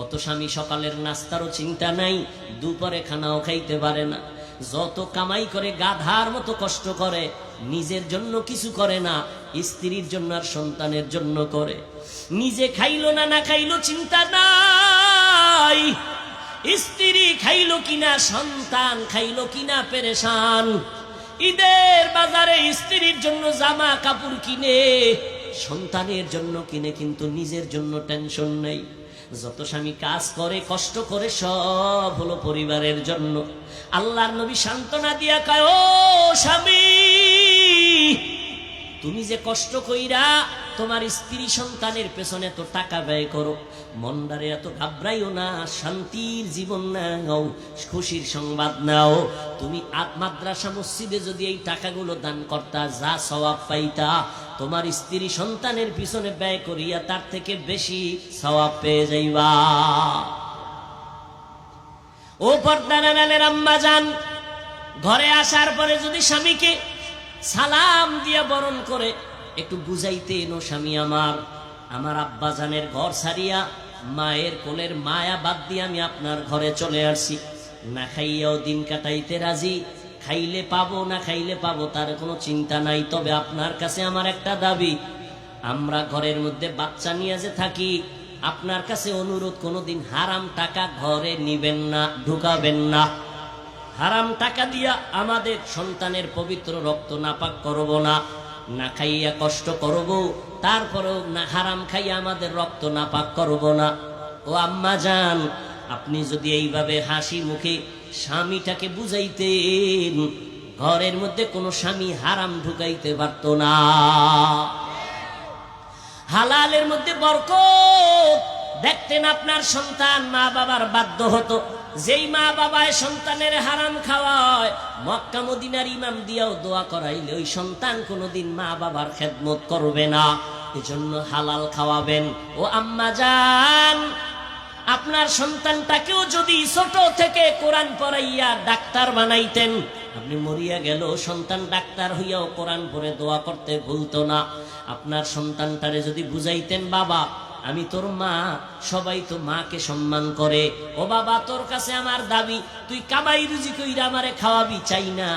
কত স্বামী সকালের নাস্তারও চিন্তা নাই, দুপুরে খানাও খাইতে পারে না। যত কামাই করে, গাধার মতো কষ্ট করে, নিজের জন্য কিছু করে না, স্ত্রীর জন্য আর সন্তানের জন্য করে। নিজে খাইলো না না খাইলো চিন্তা নাই। স্ত্রী খাইলো কিনা, সন্তান খাইলো কিনা পেরেশান। ঈদের বাজারে স্ত্রীর জন্য জামা কাপড় কিনে, সন্তানের জন্য কিনে, কিন্তু নিজের জন্য টেনশন নেই। যত স্বামী কাজ করে, কষ্ট করে, সব হলো পরিবারের জন্য। আল্লাহর নবী সান্ত্বনা দিয়া কয়, ও স্বামী, তুমি যে কষ্ট কইরা তোমার স্ত্রী সন্তানের পেছনে তো টাকা ব্যয় করো মন্দারে এত ঘাবড়াইও না, শান্তির জীবন নাও, খুশির সংবাদ নাও। তুমি মাদ্রাসা মসজিদে যদি এই টাকাগুলো দান করতা, যা সওয়াব পাইতা তোমার স্ত্রী সন্তানের পিছনে ব্যয় করিয়া তার থেকে বেশি সওয়াব পেয়ে যাইবা। ও পর্দানালের আম্মা যান ঘরে আসার পরে যদি স্বামীকে সালাম দিয়া বরণ করে, একটু বুঝাইতে এনো স্বামী আমার আমার আব্বা জানের ঘর ছাড়িয়া মায়ের কোলের মায়া বাদ দিয়ে আমি আপনার ঘরে চলে আসছি না খাইয়াও দিন কাটাইতে রাজি খাইলে পাবো, না খাইলে পাবো, তার কোনো চিন্তা নাই। তবে আপনার কাছে আমার একটা দাবি, আমরা ঘরের মধ্যে বাচ্চা নিয়ে যে থাকি, আপনার কাছে অনুরোধ, কোনোদিন হারাম টাকা ঘরে নিবেন না, ঢুকাবেন না। হারাম টাকা দিয়া আমাদের সন্তানের পবিত্র রক্ত নাপাক করব না না খাইয়া কষ্ট করব, তারপরেও না হারাম খাইয়া আমাদের রক্ত নাপাক করব না। ও আম্মা যান আপনি যদি এইভাবে হাসি মুখে স্বামীটাকে বুঝাইতেন, ঘরের মধ্যে কোনো স্বামী হারাম ঢুকাইতে পারত না। হালালের মধ্যে বরকত। দেখতেন আপনার সন্তান মা বাবার বাধ্য হতো। যেই মা বাবায় সন্তানের হারাম খাওয়ায়, মক্কা মদিনার ইমাম দিয়াও দোয়া করাইলে ওই সন্তান কোনোদিন মা বাবার খেদমত করবে না। এজন্য হালাল খাওয়াবেন। ও আম্মা যান আপনার সন্তানটাকেও যদি ছোট থেকে কোরআন পড়াইয়া ডাক্তার বানাইতেন, আপনি মরিয়া গেল, সন্তান ডাক্তার হইয়াও কোরআন পড়ে দোয়া করতে ভুলতো না। আপনার সন্তানটারে যদি বুঝাইতেন, বাবা, আমি তোর মা, সবাই তো মাকে সম্মান করে। ও বাবা, তোর কাছে আমার দাবি, তুই কামাই রুজি কইরা আমারে খাওয়াবি, চাই না।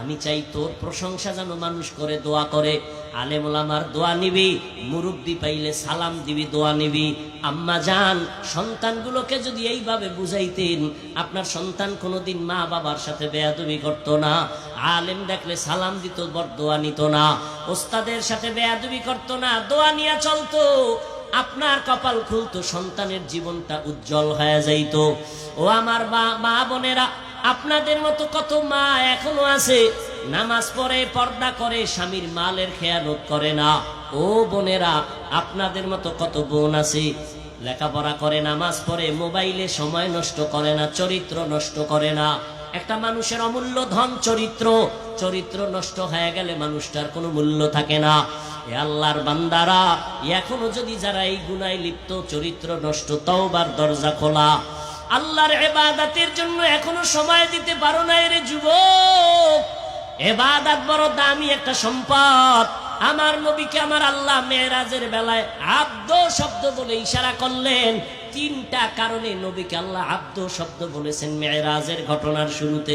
আমি চাই তোর প্রশংসা যেন মানুষ করে, দোয়া করে। আলেমুলামার দোয়া নিবি, মুরব্বি পাইলে সালাম দিবি, দোয়া নিবি। আম্মা যান সন্তানগুলোকে যদি এইভাবে বুঝাইতেন, আপনার সন্তান কোনোদিন মা বাবার সাথে বেয়াদবি করত না, আলেম দেখলে সালাম দিত বর দোয়া নিত না, ওস্তাদের সাথে বেয়াদবি করত না, দোয়া নিয়ে চলতো। আপনার কপাল খুলতো, সন্তানের জীবনটা উজ্জ্বল হয়ে যাইত। ও আমার মা- মা বোনেরা, আপনাদের মতো কত মা এখনও আছে? নামাজ পড়ে পর্দা করে স্বামীর মালের খেয়ালত করে না। ও বোনেরা, আপনাদের মতো কত বোন আছে? লেখাপড়া করে, নামাজ পড়ে, মোবাইলে সময় নষ্ট করে না, চরিত্র নষ্ট করে না। একটা মানুষের অমূল্য ধন চরিত্র চরিত্র নষ্ট হয়ে গেলে মানুষটার কোনো মূল্য থাকে না। এ আল্লাহর বান্দারা, এখনও যদি যারা এই গুনায় লিপ্ত, চরিত্র নষ্ট, তওবার দরজা খোলা। আল্লাহর এবাদাতের জন্য এখনও সময় দিতে পারো না এর যুবক। এবাদাত বড় দামি একটা সম্পদ। আমার নবীকে আমার আল্লাহ মেয়েরাজের বেলায় আব্দ শব্দ বলে ইশারা করলেন। তিনটা কারণে নবীকে আল্লাহ আব্দ শব্দ বলেছেন মেয়েরাজের ঘটনার শুরুতে।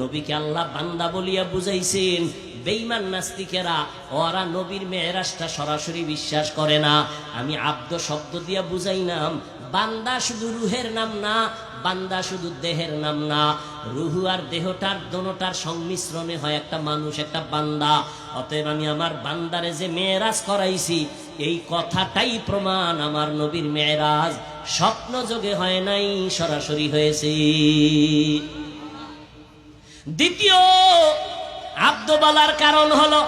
নবীকে আল্লাহ বান্দা বলিয়া বুঝাইছেন বেইমান নাস্তিকেরা, ওরা নবীর মেয়েরাজটা সরাসরি বিশ্বাস করে না। আমি আব্দ শব্দ দিয়া বুঝাইনাম বান্দা শুধু রুহের নাম না, বান্দা শুধু দেহের নাম না। রুহু আর দেহটার দোনোটার সংমিশ্রণে হয় একটা মানুষ, একটা বান্দা। অতএব আমি আমার বান্দারে যে মেয়েরাজ করাইছি, এই কথাটাই প্রমাণ আমার নবীর মেয়েরাজ। স্বপ্ন যোগে হয় নাই, সরাসরি হয়েছে। দ্বিতীয় আব্দ বলার কারণ হলো,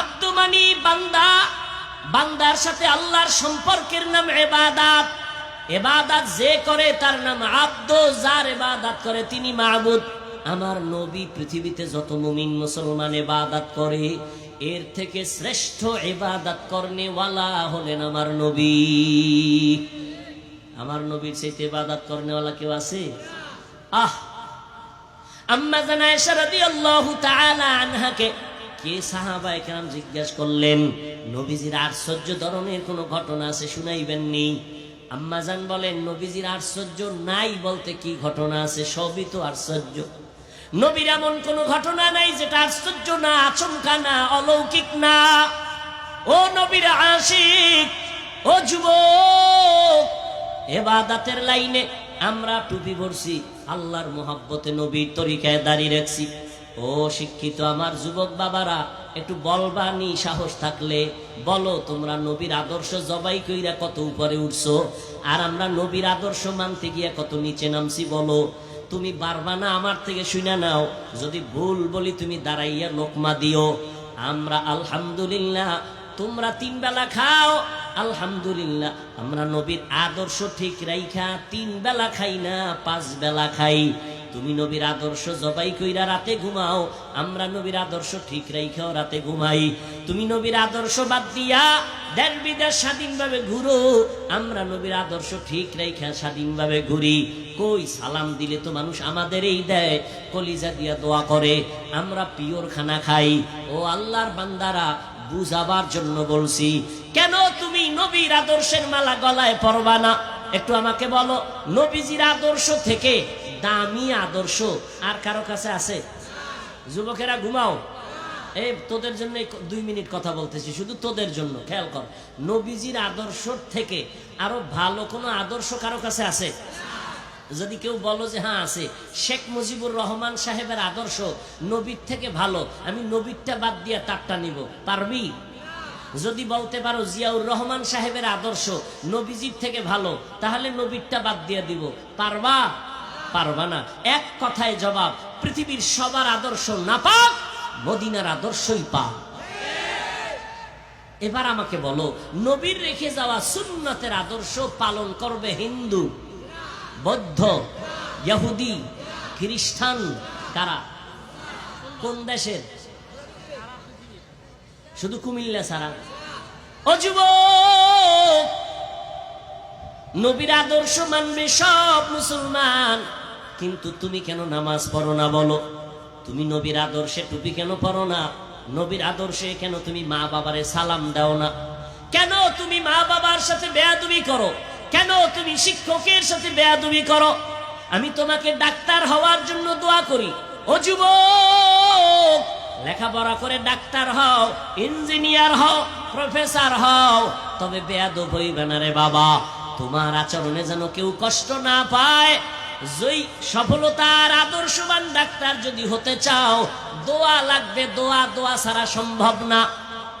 আব্দ মানি বান্দা, বান্দার সাথে আল্লাহর সম্পর্কের নাম এবাদাত। এবাদাত যে করে তার নাম আব্দ, যার এবাদাত করে তিনি মাহবুদ। আমার নবী পৃথিবীতে যত মুমিন মুসলমান এবাদাত করে, এর থেকে শ্রেষ্ঠ এবাদাত করনেওয়ালা হলেন আমার নবী। আমার নবীর চাইতে এবাদাত করনেওয়ালা কেউ আছে? আহ! আম্মা জানা এসা রাদিয়াল্লাহু তাআলা আনহাকে কে সাহাবা একরাম জিজ্ঞাসা করলেন, নবীজির আশ্চর্য ধরনের কোনো ঘটনা আছে শুনাইবেননি আম্মাজান বলেন, নবীজির আশ্চর্য নাই বলতে কি ঘটনা আছে? সবই তো আশ্চর্য। নবীর এমন কোনো ঘটনা নাই যেটা আশ্চর্য না, আচমকা না, অলৌকিক না। ও নবীর আশিক, ও যুবক এবাদাতের লাইনে আমরা টুপি পরছি, আল্লাহর মোহাব্বতে নবীর তরিকায় দাঁড়িয়ে রাখছি। ও শিক্ষিত আমার যুবক বাবারা, একটু বলবানি সাহস থাকলে। বলো, তোমরা নবীর আদর্শ জবাই কইরা কত উপরে উঠছো? আর আমরা নবীর আদর্শ মানতে গিয়া কত নিচে নামছি, বলো। তুমি পারবা না আমার থেকে শুনে নাও। যদি ভুল বলি তুমি দাঁড়াইয়া লোকমা দিও। আমরা আলহামদুলিল্লাহ, তোমরা তিন বেলা খাও। আলহামদুলিল্লাহ, আমরা নবীর আদর্শ ঠিক রাইখা, তিন বেলা খাই না, পাঁচ বেলা খাই। তুমি নবীর আদর্শ জবাই কইরা রাতে ঘুমাও, আমরা নবীর আদর্শ ঠিক রাইখাও রাতে ঘুমাই। তুমি নবীর আদর্শ বাদ দিয়া দেশ বিদেশ স্বাধীনভাবে ঘুরো, আমরা নবীর আদর্শ ঠিক রাইখা স্বাধীনভাবে ঘুরি। কই সালাম দিলে তো মানুষ আমাদের এই দেয়, কলিজা দিয়া দোয়া করে, আমরা পিওর খানা খাই। ও আল্লাহর বান্দারা, বুঝাবার জন্য বলছি, কেন তুমি নবীর আদর্শের মালা গলায় পরবা না? একটু আমাকে বলো, নবীজির আদর্শ থেকে দামি আদর্শ আর কারও কাছে আছে? যুবকেরা ঘুমাও। এই তোদের জন্য দুই মিনিট কথা বলতেছি, শুধু তোদের জন্য, খেয়াল কর। নবীজির আদর্শ থেকে আরও ভালো কোনো আদর্শ কারও কাছে আছে? যদি কেউ বলো যে হ্যাঁ আছে। শেখ মুজিবুর রহমান সাহেবের আদর্শ নবীর থেকে ভালো, আমি নবীরটা বাদ দিয়ে তারটা নিব। পারবি? যদি বলতে পারো জিয়াউর রহমান সাহেবের আদর্শ, নবীজির থেকে ভালো, তাহলে নবীরটা বাদ দিয়ে দিব। পারবা? পারবা না। এক কথায় জবাব, পৃথিবীর সবার আদর্শ না পাক মদিনার আদর্শই পা এবার আমাকে বলো, নবীর রেখে যাওয়া সুন্নতের আদর্শ পালন করবে হিন্দু, বৌদ্ধ, ইহুদি, খ্রিস্টান, কারা? কোন দেশের? শুধু কুমিল্লা ছাড়া। ও যুবক, নবীর আদর্শ মানবে সব মুসলমান। কিন্তু তুমি কেন নামাজ পড়ো না বলো? তুমি নবীর আদর্শে টুপি কেন পড়ো না? নবীর আদর্শে কেন তুমি মা বাবারে সালাম দাও না? কেন তুমি মা বাবার সাথে বেয়াদুবি করো? কেন তুমি শিক্ষকের সাথে বেয়াদুবি করো? আমি তোমাকে ডাক্তার হওয়ার জন্য দোয়া করি। ও লেখাপড়া করে ডাক্তার হও, ইঞ্জিনিয়ার হও, প্রফেসর হও, তবে বেয়াদব হইবে না রে বাবা। তোমার আচরণে যেন কেউ কষ্ট না পায়। জয়ী সফলতার আদর্শবান ডাক্তার যদি হতে চাও, দোয়া লাগবে, দোয়া দোয়া ছাড়া সম্ভব না।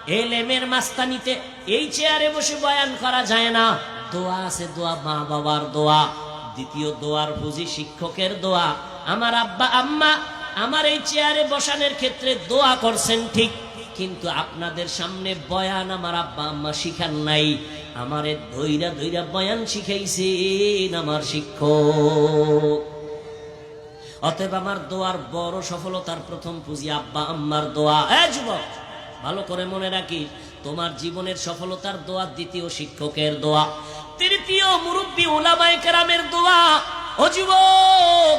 এলেমের মাস্তানিতে এই চেয়ারে বসে বয়ান করা যায় না। দোয়া আছে, দোয়া মা বাবার দোয়া। দ্বিতীয় দোয়ার বুঝি শিক্ষকের দোয়া। আমার আব্বা, আম্মা আমার এই চেয়ারে বসানোর ক্ষেত্রে দোয়া করছেন ঠিক, কিন্তু আপনাদের সামনে বয়ান আমার আব্বা আম্মা শিখান নাই। আমারে ধৈরা ধৈরা বয়ান শিখাইছেন আমার শিক্ষক। অতএব আমার দোয়ার বড় সফলতার প্রথম পুঁজি আব্বা আম্মার দোয়া। এ যুবক, ভালো করে মনে রাখি তোমার জীবনের সফলতার দোয়া দ্বিতীয় শিক্ষকের দোয়া। তৃতীয় মুরব্বী ওলামাই কেরামের দোয়া। ও যুবক,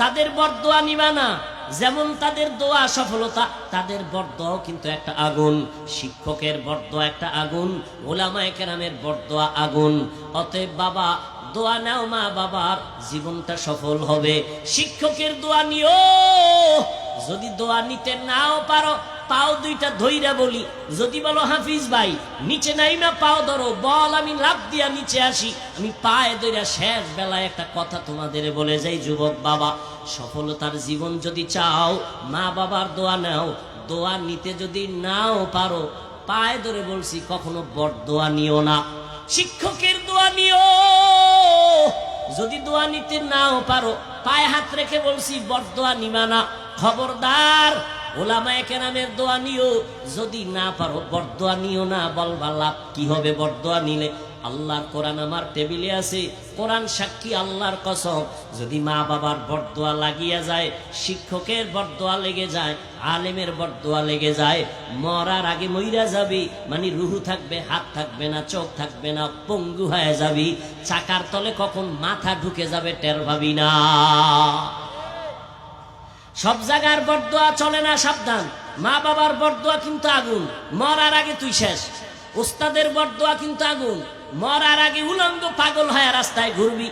তাদের বরদোয়া নিবা না। যেমন তাদের দোয়া সফলতা, তাদের বরদোয়াও কিন্তু একটা আগুন। শিক্ষকের বরদোয়া একটা আগুন, ওলামায় কেরামের বরদোয়া আগুন। অতএব বাবা, দোয়া নাও মা বাবার, জীবনটা সফল হবে। শিক্ষকের দোয়া নিও। যদি দোয়া নিতে নাও পারো পাও দুইটা ধইরা বলি। যদি বলো, হাফিজ ভাই, নিচে নাই না, পাও ধরো, বল, আমি লাভ দিয়া নিচে আসি। আমি পায়ে ধইরা শেষ বেলায় একটা কথা তোমাদের বলে যাই, যুবক বাবা। সফলতার জীবন যদি চাও, মা বাবার দোয়া নাও, দোয়া নিতে যদি নাও পারো, পায়ে ধরে বলছি, কখনো বড় দোয়া নিও না। শিক্ষকের দোয়া নিও। যদি দোয়া নিতে নাও পারো, পায়ে হাত রেখে বলছি বড় দোয়া নিবা না। খবরদার ওলামায় কেরামের দোয়া নিও। যদি না পারো, বরদোয়া নিও না। বলবা, লাভ কি হবে বরদোয়া নিলে? আল্লাহর কোরআন আমার টেবিলে আছে। কোরআন সাক্ষী আল্লাহর কসম। যদি মা বাবার বরদোয়া লাগিয়া যায়, শিক্ষকের বরদোয়া লেগে যায়, আলেমের বরদোয়া লেগে যায়, মরার আগে মইরা যাবি মানে রুহু থাকবে, হাত থাকবে না, চোখ থাকবে না, পঙ্গু হয়ে যাবি। চাকার তলে কখন মাথা ঢুকে যাবে টের ভাবি না। সব জায়গার বরদোয়া চলে না, সাবধান। মা বাবার বরদোয়া কিন্তু আগুন, মরার আগে তুই শেষ। ওস্তাদের বরদোয়া কিন্তু আগুন, মরার আগে উলঙ্গ পাগল হয়ে রাস্তায় ঘুরবি।